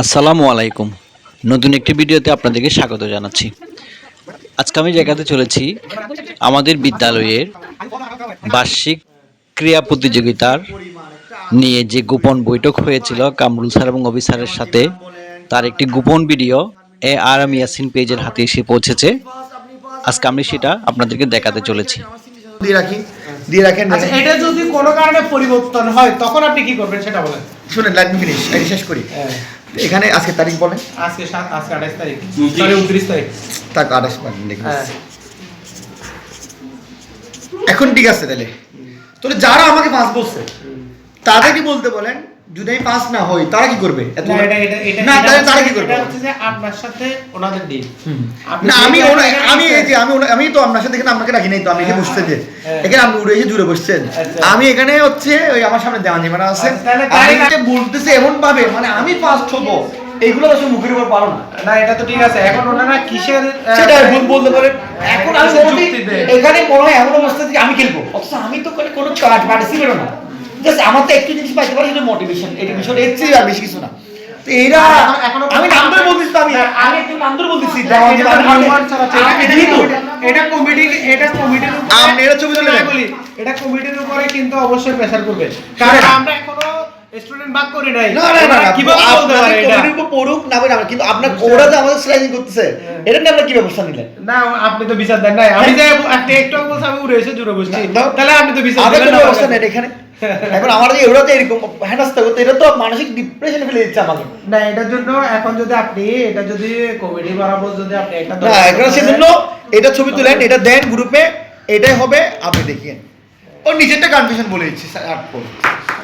আসসালামু আলাইকুম। নতুন একটি ভিডিওতে আপনাদেরকে স্বাগত জানাচ্ছি। আজকে আমি জায়গাতে চলেছি আমাদের বিদ্যালয়ের বার্ষিক ক্রীড়া প্রতিযোগিতার নিয়ে যে গোপন বৈঠক হয়েছিল কামরুল স্যার এবং অভি স্যারের সাথে তার একটি গোপন video A R M Yasin পেজের হাতে এসে পৌঁছেছে। আজকে আমি সেটা আপনাদেরকে দেখাতে চলেছি। দিয়ে রাখি দিয়ে রাখেন আচ্ছা এটা যদি কোনো কারণে পরিবর্তন হয় তখন আপনি কি করবেন সেটা বলেন। ফিনিশ এই শেষ করি। এখানে আজকে তারিখ বলেন? আজকে সাত আজকে আঠাশ তারিখ। উনত্রিশ। তারিখ। তাক আঠাশ তারিখ দেখি হ্যাঁ। এখন ঠিক আছে তাহলে। তাহলে যারা আমাকে পাঁচ বলছে তাদেরকে বলতে বলেন যদি আমি পাস না হই তারা কি করবে? না, এটা এটা এটা না তাহলে তারা কি করবে? এটা হচ্ছে যে আপনার সাথে ওনাদের ডিল। না আমি আমি এই যে আমি আমি তো আপনার সাথে এখানে আপনাকে রাখি নাই তো আমি এখানে বসছেন যে হ্যাঁ। এখানে আপনি উড়ে এসে জুড়ে বসছেন। আচ্ছা। আমি এখানে হচ্ছে ওই আমার সামনে দেওয়ান জিমানা আছে। আচ্ছা, আমি বলতেছে এমন ভাবে মানে আমি ফার্স্ট হব এইগুলো তো মুখের উপর পারো না। না এটা তো ঠিক আছে। এখন ওনারা কিসের সেটাই ভুল বলতে পারে। এখন আমি? এখানে মনে হয় এমন অবস্থা যে আমি খেলব। অথচ আমি তো কোনো কোনো কার্ড পার্টিসিপেটও না। জাস্ট আমার তো একটু জিনিস পাইতে পারি সেটা মোটিভেশন এটা বিষয়টা এর চেয়ে আর বেশি কিছু না। তো এরা আমি নাম ধরে বলতেছি আমি। আমি একটু নাম ধরে বলতেছি এটা কমিটির উপরে এটা কমিটির উপরে কিন্তু অবশ্যই প্রেসার করবে। কারণ আমরা এখনও স্টুডেন্ট ভাগ করি নাই। না না না কীভাবে বলতে পারে এটা? কমিটির পড়ুক না কিন্তু আপনার ওরা যে আমাদের স্লাইডিং করতেছে এটা নিয়ে আমরা কি ব্যবস্থা নিলেন? না আপনি তো বিচার দেন নাই। আমি যে আপনি একটু আগে আমি উড়ে এসে জুড়ে বসছি। তাহলে আপনি তো বিচার কোনো না ব্যবস্থা। এখানে। এখন আমার যে ওরা এরকম হেনাস্তা করতে এটা তো মানসিক ডিপ্রেশনে ফেলে দিচ্ছে আমাকে। না এটার জন্য এখন যদি আপনি এটা যদি কমিটি বরাবর যদি আপনি একটা না এখন সেজন্য এটা ছবি তুলেন এটা দেন গ্রুপে এটাই হবে আপনি দেখিয়ে ও নিজেরটা কনফিউশন বলে দিচ্ছি করে